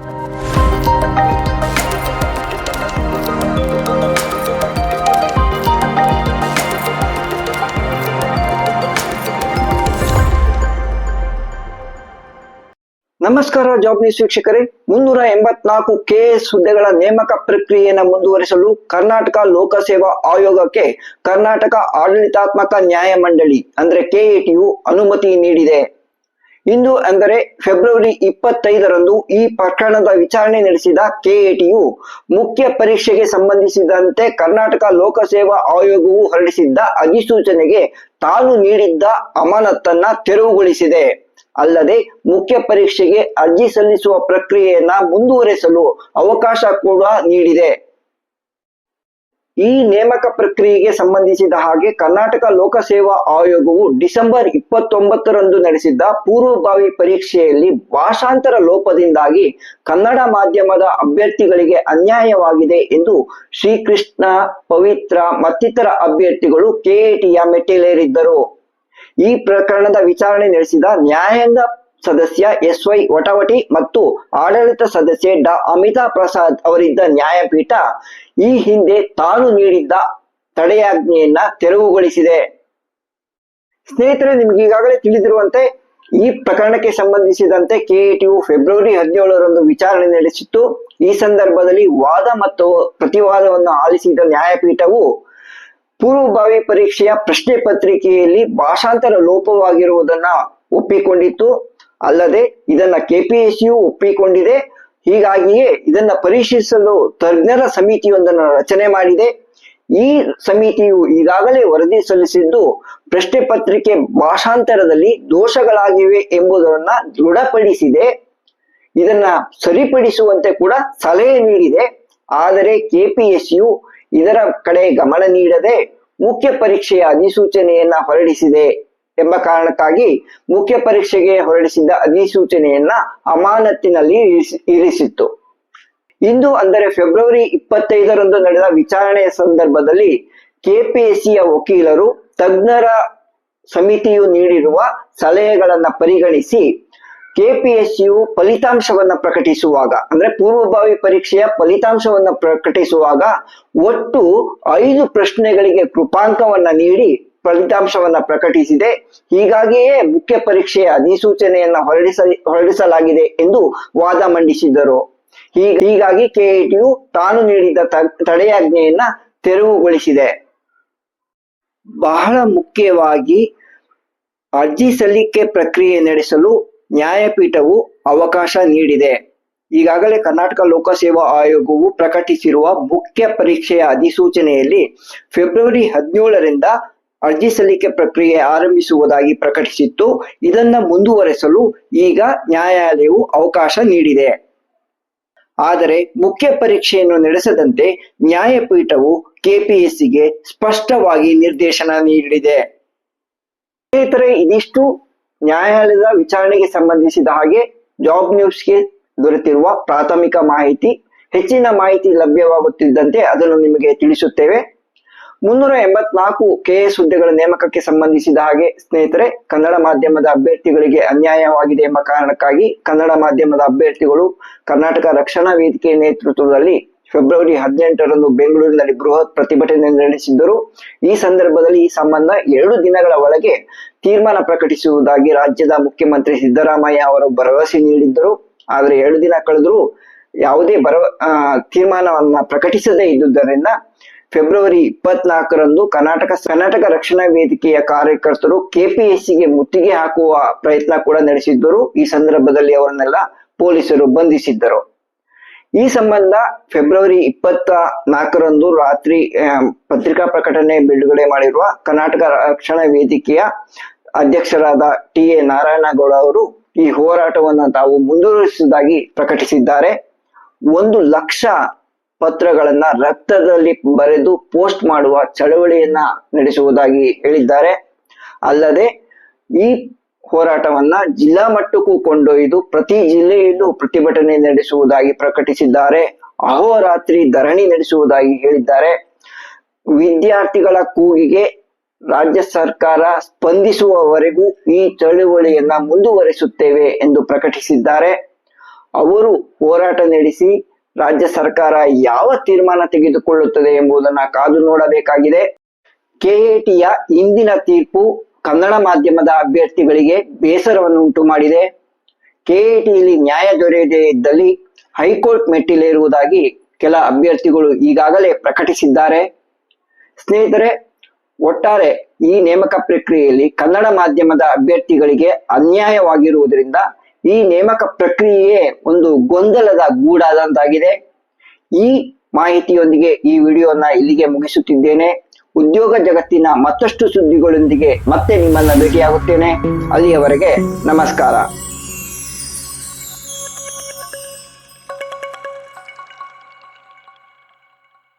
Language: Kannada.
ನಮಸ್ಕಾರ ಜಾಬ್ ನ್ಯೂಸ್ ವೀಕ್ಷಕರೇ. ಮುನ್ನೂರ ಎಂಬತ್ನಾಲ್ಕು ಕೆಎಸ್ ಹುದ್ದೆಗಳ ನೇಮಕ ಪ್ರಕ್ರಿಯೆಯನ್ನು ಮುಂದುವರಿಸಲು ಕರ್ನಾಟಕ ಲೋಕಸೇವಾ ಆಯೋಗಕ್ಕೆ ಕರ್ನಾಟಕ ಆಡಳಿತಾತ್ಮಕ ನ್ಯಾಯ ಮಂಡಳಿ ಅಂದ್ರೆ ಕೆಎಟಿಯು ಅನುಮತಿ ನೀಡಿದೆ. ಇಂದು ಅಂದರೆ ಫೆಬ್ರವರಿ ಇಪ್ಪತ್ತೈದರಂದು ಈ ಪ್ರಕರಣದ ವಿಚಾರಣೆ ನಡೆಸಿದ ಕೆಎಟಿಯು ಮುಖ್ಯ ಪರೀಕ್ಷೆಗೆ ಸಂಬಂಧಿಸಿದಂತೆ ಕರ್ನಾಟಕ ಲೋಕಸೇವಾ ಆಯೋಗವು ಹೊರಡಿಸಿದ್ದ ಅಧಿಸೂಚನೆಗೆ ತಾನು ನೀಡಿದ್ದ ಅಮಾನತನ್ನ ತೆರವುಗೊಳಿಸಿದೆ. ಅಲ್ಲದೆ ಮುಖ್ಯ ಪರೀಕ್ಷೆಗೆ ಅರ್ಜಿ ಸಲ್ಲಿಸುವ ಪ್ರಕ್ರಿಯೆಯನ್ನ ಮುಂದುವರೆಸಲು ಅವಕಾಶ ಕೂಡ ನೀಡಿದೆ. ಈ ನೇಮಕ ಪ್ರಕ್ರಿಯೆಗೆ ಸಂಬಂಧಿಸಿದ ಹಾಗೆ ಕರ್ನಾಟಕ ಲೋಕಸೇವಾ ಆಯೋಗವು ಡಿಸೆಂಬರ್ ಇಪ್ಪತ್ತೊಂಬತ್ತರಂದು ನಡೆಸಿದ್ದ ಪೂರ್ವಭಾವಿ ಪರೀಕ್ಷೆಯಲ್ಲಿ ಭಾಷಾಂತರ ಲೋಪದಿಂದಾಗಿ ಕನ್ನಡ ಮಾಧ್ಯಮದ ಅಭ್ಯರ್ಥಿಗಳಿಗೆ ಅನ್ಯಾಯವಾಗಿದೆ ಎಂದು ಶ್ರೀಕೃಷ್ಣ, ಪವಿತ್ರ ಮತ್ತಿತರ ಅಭ್ಯರ್ಥಿಗಳು ಕೆಎಟಿಯ ಮೆಟ್ಟಿಲೇರಿದ್ದರು. ಈ ಪ್ರಕರಣದ ವಿಚಾರಣೆ ನಡೆಸಿದ ನ್ಯಾಯಾಂಗ ಸದಸ್ಯ ಎಸ್ ವೈ ವಟವಟಿ ಮತ್ತು ಆಡಳಿತ ಸದಸ್ಯ ಡಾ. ಅಮಿತಾ ಪ್ರಸಾದ್ ಅವರಿದ್ದ ನ್ಯಾಯಪೀಠ ಈ ಹಿಂದೆ ತಾನು ನೀಡಿದ್ದ ತಡೆಯಾಜ್ಞೆಯನ್ನ ತೆರವುಗೊಳಿಸಿದೆ. ಸ್ನೇಹಿತರೆ, ನಿಮ್ಗೆ ಈಗಾಗಲೇ ತಿಳಿದಿರುವಂತೆ ಈ ಪ್ರಕರಣಕ್ಕೆ ಸಂಬಂಧಿಸಿದಂತೆ ಕೆಎಟಿಯು ಫೆಬ್ರವರಿ ಹದಿನೇಳರಂದು ವಿಚಾರಣೆ ನಡೆಸಿತ್ತು. ಈ ಸಂದರ್ಭದಲ್ಲಿ ವಾದ ಮತ್ತು ಪ್ರತಿವಾದವನ್ನು ಆಲಿಸಿದ ನ್ಯಾಯಪೀಠವು ಪೂರ್ವಭಾವಿ ಪರೀಕ್ಷೆಯ ಪ್ರಶ್ನೆ ಪತ್ರಿಕೆಯಲ್ಲಿ ಭಾಷಾಂತರ ಲೋಪವಾಗಿರುವುದನ್ನ ಒಪ್ಪಿಕೊಂಡಿತ್ತು. ಅಲ್ಲದೆ ಇದನ್ನ ಕೆಪಿಎಸ್ಸಿಯು ಒಪ್ಪಿಕೊಂಡಿದೆ. ಹೀಗಾಗಿಯೇ ಇದನ್ನ ಪರೀಕ್ಷಿಸಲು ತಜ್ಞರ ಸಮಿತಿಯೊಂದನ್ನು ರಚನೆ ಮಾಡಿದೆ. ಈ ಸಮಿತಿಯು ಈಗಾಗಲೇ ವರದಿ ಸಲ್ಲಿಸಿದ್ದು ಪ್ರಶ್ನೆ ಪತ್ರಿಕೆ ಭಾಷಾಂತರದಲ್ಲಿ ದೋಷಗಳಾಗಿವೆ ಎಂಬುದನ್ನ ದೃಢಪಡಿಸಿದೆ. ಇದನ್ನ ಸರಿಪಡಿಸುವಂತೆ ಕೂಡ ಸಲಹೆ ನೀಡಿದೆ. ಆದರೆ ಕೆಪಿಎಸ್ಸಿಯು ಇದರ ಕಡೆ ಗಮನ ನೀಡದೆ ಮುಖ್ಯ ಪರೀಕ್ಷೆಯ ಅಧಿಸೂಚನೆಯನ್ನ ಹೊರಡಿಸಿದೆ. ಕಾರಣಕ್ಕಾಗಿ ಮುಖ್ಯ ಪರೀಕ್ಷೆಗೆ ಹೊರಡಿಸಿದ್ದ ಅಧಿಸೂಚನೆಯನ್ನ ಅಮಾನತ್ತಿನಲ್ಲಿ ಇರಿಸಿ- ಇರಿಸಿತ್ತು. ಇಂದು ಅಂದರೆ ಫೆಬ್ರವರಿ ಇಪ್ಪತ್ತೈದರಂದು ನಡೆದ ವಿಚಾರಣೆಯ ಸಂದರ್ಭದಲ್ಲಿ ಕೆಪಿಎಸ್ಸಿಯ ವಕೀಲರು ತಜ್ಞರ ಸಮಿತಿಯು ನೀಡಿರುವ ಸಲಹೆಗಳನ್ನ ಪರಿಗಣಿಸಿ ಕೆಪಿಎಸ್ಸಿಯು ಫಲಿತಾಂಶವನ್ನ ಪ್ರಕಟಿಸುವಾಗ, ಅಂದ್ರೆ ಪೂರ್ವಭಾವಿ ಪರೀಕ್ಷೆಯ ಫಲಿತಾಂಶವನ್ನ ಪ್ರಕಟಿಸುವಾಗ ಒಟ್ಟು ಐದು ಪ್ರಶ್ನೆಗಳಿಗೆ ಕೃಪಾಂಕವನ್ನ ನೀಡಿ ಫಲಿತಾಂಶವನ್ನ ಪ್ರಕಟಿಸಿದೆ. ಹೀಗಾಗಿಯೇ ಮುಖ್ಯ ಪರೀಕ್ಷೆಯ ಅಧಿಸೂಚನೆಯನ್ನ ಹೊರಡಿಸ ಹೊರಡಿಸಲಾಗಿದೆ ಎಂದು ವಾದ ಮಂಡಿಸಿದರು ಹೀಗ, ಹೀಗಾಗಿ ಕೆಎಟಿಯು ತಾನು ನೀಡಿದ ತಡೆಯಾಜ್ಞೆಯನ್ನ ತೆರವುಗೊಳಿಸಿದೆ. ಬಹಳ ಮುಖ್ಯವಾಗಿ ಅರ್ಜಿ ಸಲ್ಲಿಕೆ ಪ್ರಕ್ರಿಯೆ ನಡೆಸಲು ನ್ಯಾಯಪೀಠವು ಅವಕಾಶ ನೀಡಿದೆ. ಈಗಾಗಲೇ ಕರ್ನಾಟಕ ಲೋಕಸೇವಾ ಆಯೋಗವು ಪ್ರಕಟಿಸಿರುವ ಮುಖ್ಯ ಪರೀಕ್ಷೆಯ ಅಧಿಸೂಚನೆಯಲ್ಲಿ ಫೆಬ್ರವರಿ ಹದಿನೇಳರಿಂದ ಅರ್ಜಿ ಸಲ್ಲಿಕೆ ಪ್ರಕ್ರಿಯೆ ಆರಂಭಿಸುವುದಾಗಿ ಪ್ರಕಟಿಸಿತ್ತು. ಇದನ್ನ ಮುಂದುವರೆಸಲು ಈಗ ನ್ಯಾಯಾಲಯವು ಅವಕಾಶ ನೀಡಿದೆ. ಆದರೆ ಮುಖ್ಯ ಪರೀಕ್ಷೆಯನ್ನು ನಡೆಸದಂತೆ ನ್ಯಾಯಪೀಠವು ಕೆಪಿಎಸ್ಸಿಗೆ ಸ್ಪಷ್ಟವಾಗಿ ನಿರ್ದೇಶನ ನೀಡಿದೆ. ಸ್ನೇಹಿತರೆ, ಇದಿಷ್ಟು ನ್ಯಾಯಾಲಯದ ವಿಚಾರಣೆಗೆ ಸಂಬಂಧಿಸಿದ ಹಾಗೆ ಜಾಬ್ ನ್ಯೂಸ್ಗೆ ದೊರೆತಿರುವ ಪ್ರಾಥಮಿಕ ಮಾಹಿತಿ. ಹೆಚ್ಚಿನ ಮಾಹಿತಿ ಲಭ್ಯವಾಗುತ್ತಿದ್ದಂತೆ ಅದನ್ನು ನಿಮಗೆ ತಿಳಿಸುತ್ತೇವೆ. ಮುನ್ನೂರ ಎಂಬತ್ನಾಲ್ಕು ಕೆಎಸ್ ಹುದ್ದೆಗಳ ನೇಮಕಕ್ಕೆ ಸಂಬಂಧಿಸಿದ ಹಾಗೆ ಸ್ನೇಹಿತರೆ ಕನ್ನಡ ಮಾಧ್ಯಮದ ಅಭ್ಯರ್ಥಿಗಳಿಗೆ ಅನ್ಯಾಯವಾಗಿದೆ ಎಂಬ ಕಾರಣಕ್ಕಾಗಿ ಕನ್ನಡ ಮಾಧ್ಯಮದ ಅಭ್ಯರ್ಥಿಗಳು ಕರ್ನಾಟಕ ರಕ್ಷಣಾ ವೇದಿಕೆ ನೇತೃತ್ವದಲ್ಲಿ ಫೆಬ್ರವರಿ ಹದಿನೆಂಟರಂದು ಬೆಂಗಳೂರಿನಲ್ಲಿ ಬೃಹತ್ ಪ್ರತಿಭಟನೆ ನಡೆಸಿದ್ದರು. ಈ ಸಂದರ್ಭದಲ್ಲಿ ಈ ಸಂಬಂಧ ಎರಡು ದಿನಗಳ ಒಳಗೆ ತೀರ್ಮಾನ ಪ್ರಕಟಿಸುವುದಾಗಿ ರಾಜ್ಯದ ಮುಖ್ಯಮಂತ್ರಿ ಸಿದ್ದರಾಮಯ್ಯ ಅವರು ಭರವಸೆ ನೀಡಿದ್ದರು. ಆದರೆ ಎರಡು ದಿನ ಕಳೆದರೂ ಯಾವುದೇ ಆ, ತೀರ್ಮಾನವನ್ನ ಪ್ರಕಟಿಸದೇ ಇದ್ದುದರಿಂದ ಫೆಬ್ರವರಿ ಇಪ್ಪತ್ನಾಲ್ಕರಂದು ಕರ್ನಾಟಕ ಕರ್ನಾಟಕ ರಕ್ಷಣಾ ವೇದಿಕೆಯ ಕಾರ್ಯಕರ್ತರು ಕೆಪಿಎಸ್ಸಿಗೆ ಮುತ್ತಿಗೆ ಹಾಕುವ ಪ್ರಯತ್ನ ಕೂಡ ನಡೆಸಿದ್ದರು. ಈ ಸಂದರ್ಭದಲ್ಲಿ ಅವರನ್ನೆಲ್ಲ ಪೊಲೀಸರು ಬಂಧಿಸಿದ್ದರು. ಈ ಸಂಬಂಧ ಫೆಬ್ರವರಿ ಇಪ್ಪತ್ತ ನಾಲ್ಕರಂದು ರಾತ್ರಿ ಪತ್ರಿಕಾ ಪ್ರಕಟಣೆ ಬಿಡುಗಡೆ ಮಾಡಿರುವ ಕರ್ನಾಟಕ ರಕ್ಷಣಾ ವೇದಿಕೆಯ ಅಧ್ಯಕ್ಷರಾದ ಟಿ. ಎ. ನಾರಾಯಣಗೌಡ ಅವರು ಈ ಹೋರಾಟವನ್ನು ತಾವು ಮುಂದುವರಿಸುವುದಾಗಿ ಪ್ರಕಟಿಸಿದ್ದಾರೆ. ಒಂದು ಲಕ್ಷ ಪತ್ರಗಳನ್ನ ರಕ್ತದಲ್ಲಿ ಬರೆದು ಪೋಸ್ಟ್ ಮಾಡುವ ಚಳವಳಿಯನ್ನ ನಡೆಸುವುದಾಗಿ ಹೇಳಿದ್ದಾರೆ. ಅಲ್ಲದೆ ಈ ಹೋರಾಟವನ್ನ ಜಿಲ್ಲಾ ಮಟ್ಟಕ್ಕೂ ಕೊಂಡೊಯ್ದು ಪ್ರತಿ ಜಿಲ್ಲೆಯಲ್ಲೂ ಪ್ರತಿಭಟನೆ ನಡೆಸುವುದಾಗಿ ಪ್ರಕಟಿಸಿದ್ದಾರೆ. ಅಹೋರಾತ್ರಿ ಧರಣಿ ನಡೆಸುವುದಾಗಿ ಹೇಳಿದ್ದಾರೆ. ವಿದ್ಯಾರ್ಥಿಗಳ ಕೂಗಿಗೆ ರಾಜ್ಯ ಸರ್ಕಾರ ಸ್ಪಂದಿಸುವವರೆಗೂ ಈ ಚಳುವಳಿಯನ್ನ ಮುಂದುವರೆಸುತ್ತೇವೆ ಎಂದು ಪ್ರಕಟಿಸಿದ್ದಾರೆ. ಅವರು ಹೋರಾಟ ನಡೆಸಿ ರಾಜ್ಯ ಸರ್ಕಾರ ಯಾವ ತೀರ್ಮಾನ ತೆಗೆದುಕೊಳ್ಳುತ್ತದೆ ಎಂಬುದನ್ನ ಕಾದು ನೋಡಬೇಕಾಗಿದೆ. ಕೆಎಟಿಯ ಇಂದಿನ ತೀರ್ಪು ಕನ್ನಡ ಮಾಧ್ಯಮದ ಅಭ್ಯರ್ಥಿಗಳಿಗೆ ಬೇಸರವನ್ನು ಉಂಟು ಮಾಡಿದೆ. ಕೆಎಟಿಯಲ್ಲಿ ನ್ಯಾಯ ದೊರೆಯದೇ ಇದ್ದಲ್ಲಿ ಹೈಕೋರ್ಟ್ ಮೆಟ್ಟಿಲೇರುವುದಾಗಿ ಕೆಲ ಅಭ್ಯರ್ಥಿಗಳು ಈಗಾಗಲೇ ಪ್ರಕಟಿಸಿದ್ದಾರೆ. ಸ್ನೇಹಿತರೆ, ಒಟ್ಟಾರೆ ಈ ನೇಮಕ ಪ್ರಕ್ರಿಯೆಯಲ್ಲಿ ಕನ್ನಡ ಮಾಧ್ಯಮದ ಅಭ್ಯರ್ಥಿಗಳಿಗೆ ಅನ್ಯಾಯವಾಗಿರುವುದರಿಂದ ಈ ನೇಮಕ ಪ್ರಕ್ರಿಯೆಯೇ ಒಂದು ಗೊಂದಲದ ಗೂಡಾದಂತಾಗಿದೆ. ಈ ಮಾಹಿತಿಯೊಂದಿಗೆ ಈ ವಿಡಿಯೋನ ಇಲ್ಲಿಗೆ ಮುಗಿಸುತ್ತಿದ್ದೇನೆ. ಉದ್ಯೋಗ ಜಗತ್ತಿನ ಮತ್ತಷ್ಟು ಸುದ್ದಿಗಳೊಂದಿಗೆ ಮತ್ತೆ ನಿಮ್ಮನ್ನ ಭೇಟಿಯಾಗುತ್ತೇನೆ. ಅಲ್ಲಿಯವರೆಗೆ ನಮಸ್ಕಾರ.